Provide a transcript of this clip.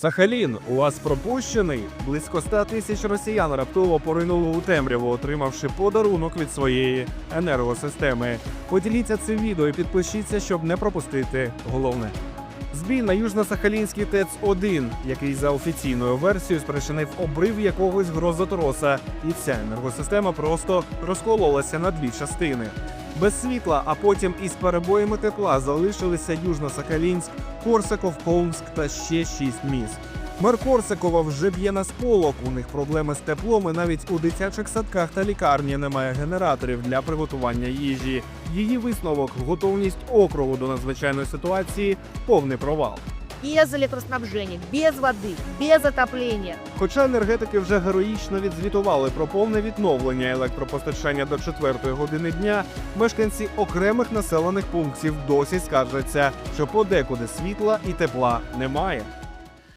Сахалін у вас пропущений. Близько 100 тисяч росіян раптово поринули у темряву, отримавши подарунок від своєї енергосистеми. Поділіться цим відео і підпишіться, щоб не пропустити головне. Збій на Южно-Сахалінський ТЕЦ-1, який за офіційною версією спричинив обрив якогось грозотроса, і ця енергосистема просто розкололася на дві частини. Без світла, а потім із перебоями тепла залишилися Южно-Сахалінськ, Корсаков, Холмськ та ще шість міст. Мер Корсакова вже б'є на сполох. У них проблеми з теплом, і навіть у дитячих садках та лікарні немає генераторів для приготування їжі. Її висновок готовність округу до надзвичайної ситуації повний провал. Без електроснабження, без води, без отоплення. Хоча енергетики вже героїчно відзвітували про повне відновлення електропостачання до 4 години дня, мешканці окремих населених пунктів досі скаржаться, що подекуди світла і тепла немає.